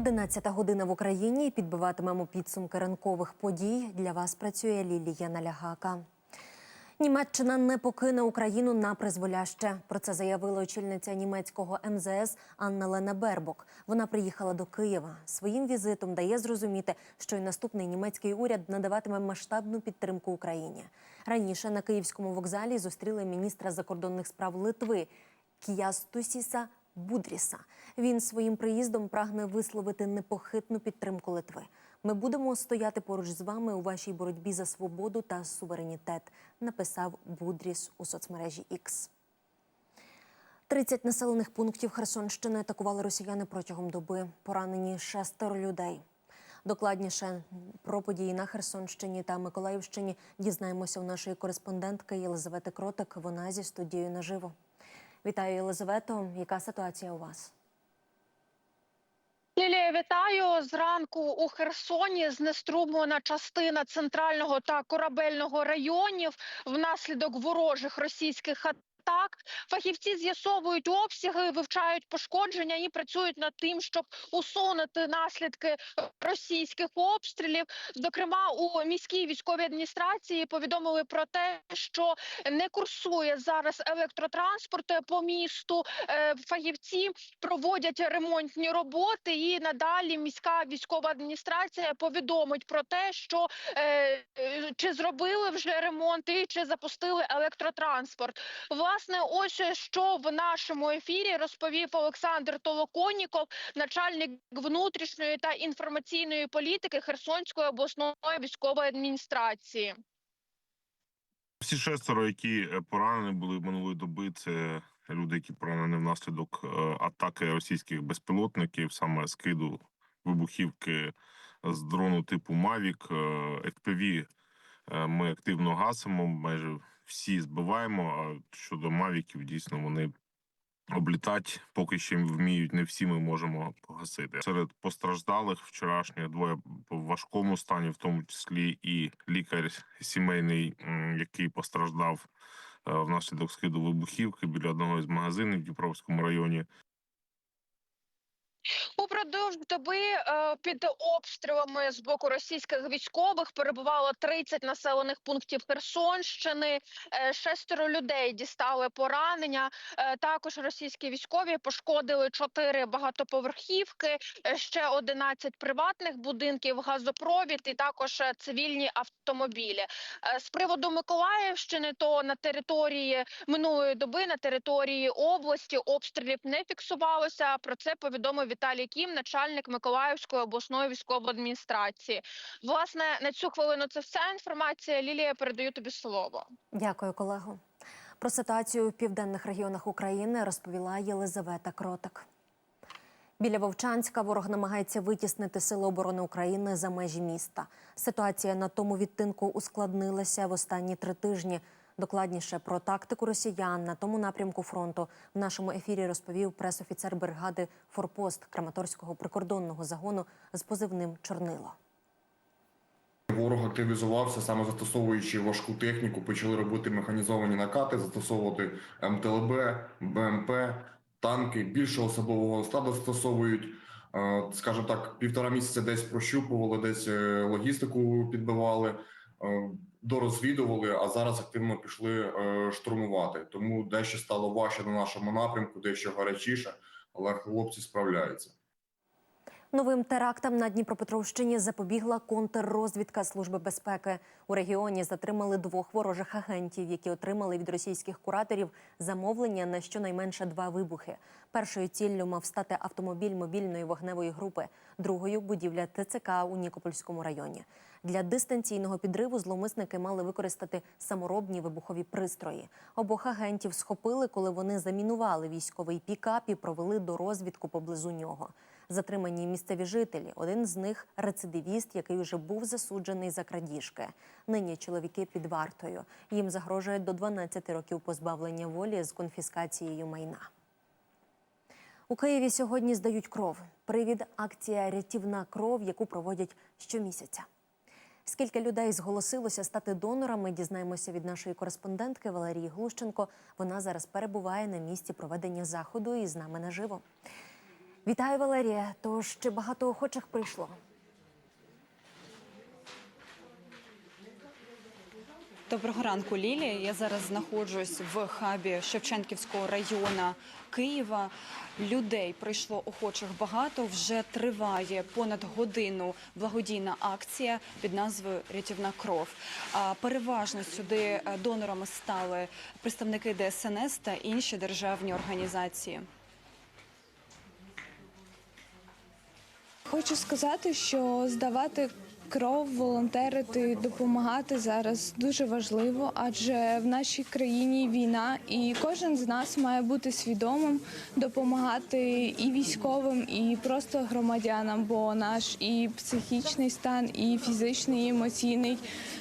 11 година в Україні. Підбиватимемо підсумки ранкових подій. Для вас працює Лілія Налягака. Німеччина не покине Україну на призволяще. Про це заявила очільниця німецького МЗС Анна Лена Бербок. Вона приїхала до Києва. Своїм візитом дає зрозуміти, що й наступний німецький уряд надаватиме масштабну підтримку Україні. Раніше на київському вокзалі зустріли міністра закордонних справ Литви Кіястусіса Будріса. Він своїм приїздом прагне висловити непохитну підтримку Литви. Ми будемо стояти поруч з вами у вашій боротьбі за свободу та суверенітет, написав Будріс у соцмережі X. 30 населених пунктів Херсонщини атакували росіяни протягом доби. Поранені шестеро людей. Докладніше про події на Херсонщині та Миколаївщині дізнаємося у нашої кореспондентки Єлизавети Кротик. Вона зі студією наживо. Вітаю, Єлизавето. Яка ситуація у вас? Лілія, вітаю зранку у Херсоні. Знеструмлена частина центрального та корабельного районів внаслідок ворожих російських атак. Фахівці з'ясовують обсяги, вивчають пошкодження і працюють над тим, щоб усунути наслідки російських обстрілів. Зокрема, у міській військовій адміністрації повідомили про те, що не курсує зараз електротранспорт по місту. Е, Фахівці проводять ремонтні роботи, і надалі міська військова адміністрація повідомить про те, що е, е, чи зробили вже ремонт і чи запустили електротранспорт. Власне, ось що в нашому ефірі розповів Олександр Толоконіков, начальник внутрішньої та інформаційної політики Херсонської обласної військової адміністрації. Всі шестеро, які е, поранені були минулої доби, це люди, які поранені внаслідок е, атаки російських безпілотників, саме скиду вибухівки з дрону типу Мавік. FPV е, ми активно гасимо, майже всі збиваємо. А щодо Мавіків, дійсно вони облітати поки ще вміють. Не всі ми можемо погасити. Серед постраждалих вчорашніх двоє в важкому стані, в тому числі і лікар сімейний, який постраждав е, внаслідок скиду вибухівки біля одного із магазинів в Дніпровському районі. Упродовж доби е, під обстрілами з боку російських військових перебувало 30 населених пунктів Херсонщини. Е, шестеро людей дістали поранення. Е, також російські військові пошкодили чотири багатоповерхівки, ще 11 приватних будинків, газопровід і також цивільні автомобілі. З приводу Миколаївщини, то на території минулої доби на території області обстрілів не фіксувалося. Про це повідомив Віталій Кім, начальник Миколаївської обласної військової адміністрації. Власне, на цю хвилину це вся інформація. Лілія, передаю тобі слово. Дякую, колего. Про ситуацію в південних регіонах України розповіла Єлизавета Кротик. Біля Вовчанська ворог намагається витіснити Сили оборони України за межі міста. Ситуація на тому відтинку ускладнилася в останні три тижні. Докладніше про тактику росіян на тому напрямку фронту в нашому ефірі розповів пресофіцер бригади Форпост Краматорського прикордонного загону з позивним Чорнило. Ворог активізувався саме застосовуючи важку техніку, почали робити механізовані накати, застосовувати МТЛБ, БМП, танки. Більше особового складу застосовують. Е, Скажімо так, півтора місяця десь прощупували, десь е, логістику підбивали, дорозвідували, а зараз активно пішли е, штурмувати. Тому дещо стало важче на нашому напрямку, дещо гарячіше, але хлопці справляються. Новим терактам на Дніпропетровщині запобігла контррозвідка Служби безпеки. У регіоні затримали двох ворожих агентів, які отримали від російських кураторів замовлення на щонайменше два вибухи. Першою ціллю мав стати автомобіль мобільної вогневої групи, другою будівля ТЦК у Нікопольському районі. Для дистанційного підриву зловмисники мали використати саморобні вибухові пристрої. Обох агентів схопили, коли вони замінували військовий пікап і провели до розвідку поблизу нього. Затримані місцеві жителі. Один з них рецидивіст, який вже був засуджений за крадіжки. Нині чоловіки під вартою. Їм загрожує до 12 років позбавлення волі з конфіскацією майна. У Києві сьогодні здають кров. Привід акція Рятівна кров, яку проводять щомісяця. Скільки людей зголосилося стати донорами, дізнаємося від нашої кореспондентки Валерії Глущенко. Вона зараз перебуває на місці проведення заходу і з нами наживо. Вітаю, Валерія. Тож чи багато охочих прийшло? Доброго ранку, Лілія. Я зараз знаходжусь в хабі Шевченківського району Києва. Людей прийшло охочих багато. Вже триває понад годину благодійна акція під назвою Рятівна кров. Переважно сюди е, донорами стали представники ДСНС та інші державні організації. Хочу сказати, що здавати кров, волонтерити, допомагати зараз дуже важливо, адже в нашій країні війна, і кожен з нас має бути свідомим допомагати і військовим, і просто громадянам, бо наш і психічний стан, і фізичний, і емоційний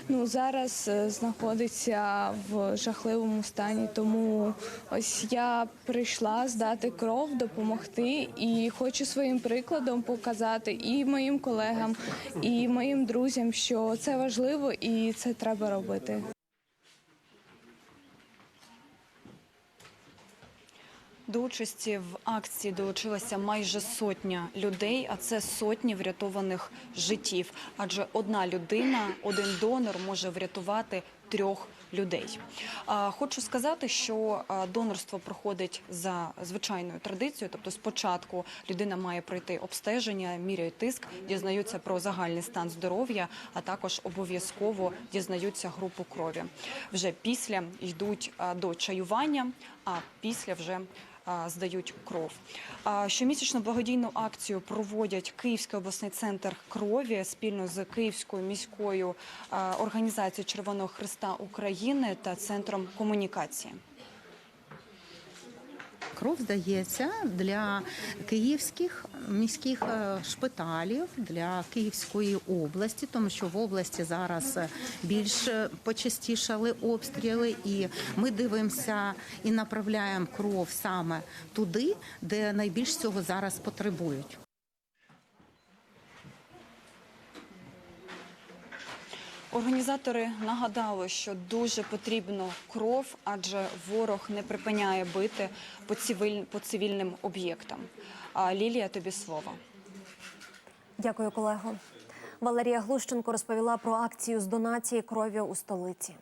ну зараз е, знаходиться в жахливому стані. Тому ось я прийшла здати кров, допомогти, і хочу своїм прикладом показати і моїм колегам, і моїм друзям, що це важливо і це треба робити. До участі в акції долучилася майже сотня людей, а це сотні врятованих життів. Адже одна людина, один донор може врятувати трьох людей. Хочу сказати, що донорство проходить за звичайною традицією. Тобто, спочатку людина має пройти обстеження, міряють тиск, дізнаються про загальний стан здоров'я, а також обов'язково дізнаються групу крові. Вже після йдуть до чаювання, а після вже здають кров. Щомісячну благодійну акцію проводять Київський обласний центр крові спільно з Київською міською організацією Червоного Христа України та центром комунікації. Кров здається для київських міських е, шпиталів, для Київської області, тому що в області зараз більш почастішали обстріли, і ми дивимося і направляємо кров саме туди, де найбільш цього зараз потребують. Організатори нагадали, що дуже потрібно кров, адже ворог не припиняє бити по цивіль- по цивільним об'єктам. А Лілія, тобі слово. Дякую, колего. Валерія Глущенко розповіла про акцію з донації крові у столиці.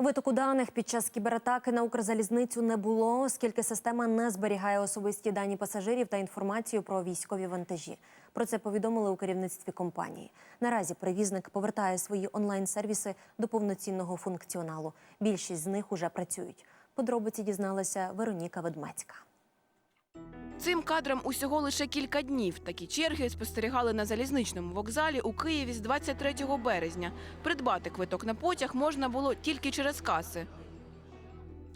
Витоку даних під час кібератаки на Укрзалізницю не було, оскільки система не зберігає особисті дані пасажирів та інформацію про військові вантажі. Про це повідомили у керівництві компанії. Наразі привізник повертає свої онлайн-сервіси до повноцінного функціоналу. Більшість з них уже працюють. Подробиці дізналася Вероніка Ведмецька. Цим кадрам усього лише кілька днів. Такі черги спостерігали на залізничному вокзалі у Києві з 23 березня. Придбати квиток на потяг можна було тільки через каси.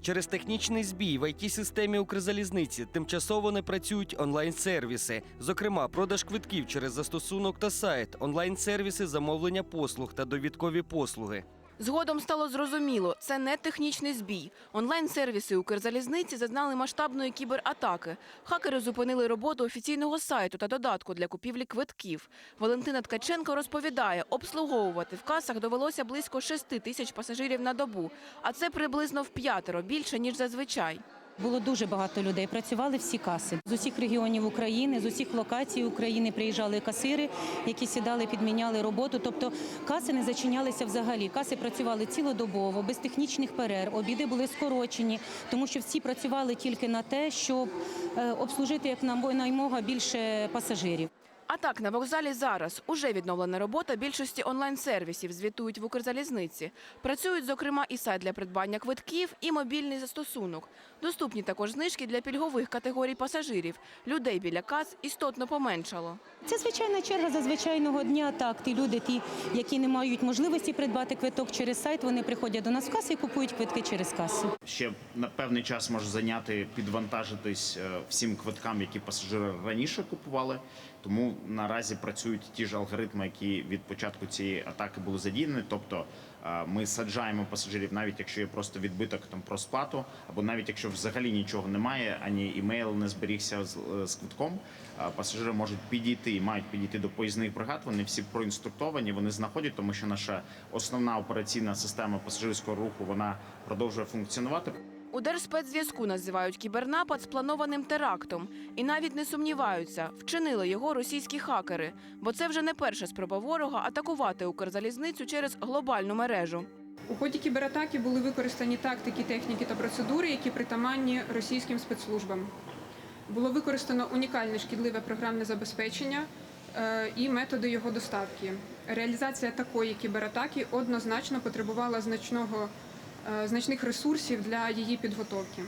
Через технічний збій в it системі Укрзалізниці тимчасово не працюють онлайн-сервіси, зокрема, продаж квитків через застосунок та сайт, онлайн-сервіси замовлення послуг та довідкові послуги. Згодом стало зрозуміло, це не технічний збій. Онлайн-сервіси Укрзалізниці зазнали масштабної кібератаки. Хакери зупинили роботу офіційного сайту та додатку для купівлі квитків. Валентина Ткаченко розповідає, обслуговувати в касах довелося близько 6 тисяч пасажирів на добу, а це приблизно в п'ятеро більше ніж зазвичай. Було дуже багато людей. Працювали всі каси з усіх регіонів України, з усіх локацій України приїжджали касири, які сідали, підміняли роботу. Тобто каси не зачинялися взагалі. Каси працювали цілодобово, без технічних перерв. Обіди були скорочені, тому що всі працювали тільки на те, щоб е, обслужити як наймога більше пасажирів. А так, на вокзалі зараз уже відновлена робота більшості онлайн-сервісів, звітують в Укрзалізниці. Працюють, зокрема, і сайт для придбання квитків, і мобільний застосунок. Доступні також знижки для пільгових категорій пасажирів. Людей біля кас істотно поменшало. Це звичайна черга за звичайного дня. Так, ті люди, ті, які не мають можливості придбати квиток через сайт, вони приходять до нас в каси і купують квитки через касу. ще на певний час може зайняти підвантажитись е, всім квиткам, які пасажири раніше купували. Тому наразі працюють ті ж алгоритми, які від початку цієї атаки були задіяні. Тобто е, ми саджаємо пасажирів, навіть якщо є просто відбиток там про сплату, або навіть якщо взагалі нічого немає, ані імейл не зберігся з, е, з квитком. е, Пасажири можуть підійти, і мають підійти до поїзних бригад. Вони всі проінструктовані, вони знаходять, тому що наша основна операційна система пасажирського руху вона продовжує функціонувати. У Держспецзв'язку називають кібернапад спланованим терактом і навіть не сумніваються, вчинили його російські хакери, бо це вже не перша спроба ворога атакувати Укрзалізницю через глобальну мережу. У ході кібератаки були використані тактики, техніки та процедури, які притаманні російським спецслужбам. Було використано унікальне шкідливе програмне забезпечення е, і методи його доставки. Реалізація такої кібератаки однозначно потребувала значного, значних ресурсів для її підготовки.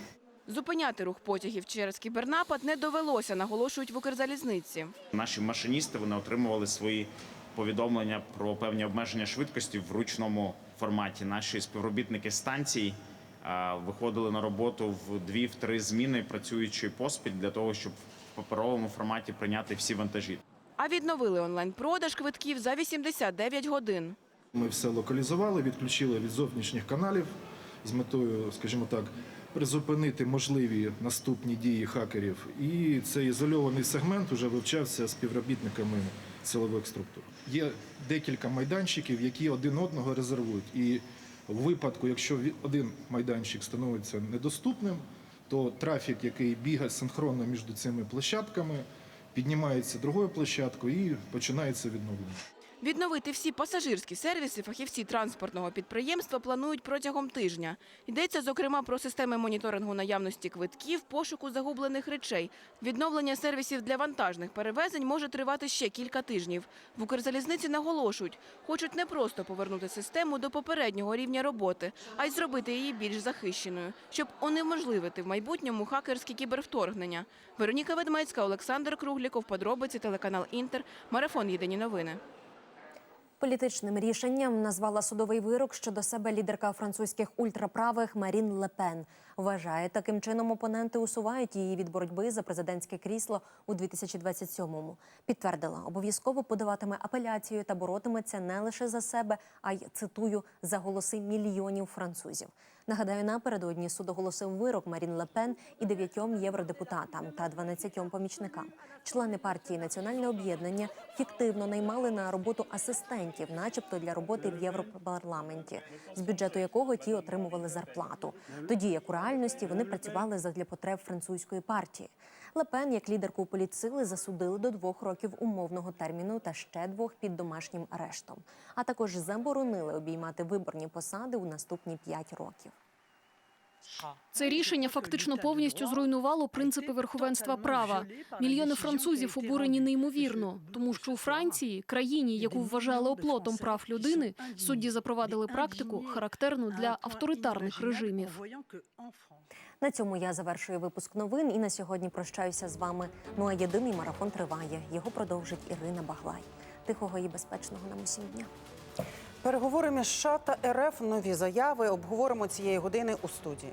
Зупиняти рух потягів через кібернапад не довелося, наголошують в Укрзалізниці. Наші машиністи вони отримували свої повідомлення про певні обмеження швидкості в ручному форматі. Наші співробітники станцій виходили на роботу в дві-три зміни, працюючи поспіль для того, щоб в паперовому форматі прийняти всі вантажі. А відновили онлайн-продаж квитків за 89 годин. Ми все локалізували, відключили від зовнішніх каналів з метою, скажімо так, призупинити можливі наступні дії хакерів. І цей ізольований сегмент вже вивчався співробітниками силових структур. Є декілька майданчиків, які один одного резервують. І в випадку, якщо один майданчик становиться недоступним, то трафік, який бігає синхронно між цими площадками, піднімається другою площадкою і починається відновлення. Відновити всі пасажирські сервіси фахівці транспортного підприємства планують протягом тижня. Йдеться, зокрема, про системи моніторингу наявності квитків, пошуку загублених речей. Відновлення сервісів для вантажних перевезень може тривати ще кілька тижнів. В Укрзалізниці наголошують, хочуть не просто повернути систему до попереднього рівня роботи, а й зробити її більш захищеною, щоб унеможливити в майбутньому хакерські кібервторгнення. Вероніка Ведмецька, Олександр Кругліков, подробиці, телеканал Інтер, марафон Єдині новини. Політичним рішенням назвала судовий вирок щодо себе лідерка французьких ультраправих Марін Лепен. Вважає, таким чином опоненти усувають її від боротьби за президентське крісло у 2027-му. Підтвердила, обов'язково подаватиме апеляцію та боротиметься не лише за себе, а й цитую за голоси мільйонів французів. Нагадаю, напередодні суд оголосив вирок Марін Лепен і дев'ятьом євродепутатам та 12 помічникам. Члени партії Національне об'єднання фіктивно наймали на роботу асистентів, начебто для роботи в Європарламенті, з бюджету якого ті отримували зарплату. Тоді як у реальності вони працювали задля потреб французької партії. Лепен, як лідерку політсили, засудили до двох років умовного терміну та ще двох під домашнім арештом. А також заборонили обіймати виборні посади у наступні п'ять років. Це рішення фактично повністю зруйнувало принципи верховенства права. Мільйони французів обурені неймовірно, тому що у Франції, країні, яку вважали оплотом прав людини, судді запровадили практику, характерну для авторитарних режимів. На цьому я завершую випуск новин і на сьогодні прощаюся з вами. Ну а єдиний марафон триває. Його продовжить Ірина Баглай. Тихого і безпечного нам усім дня. Переговори між США та РФ нові заяви обговоримо цієї години у студії.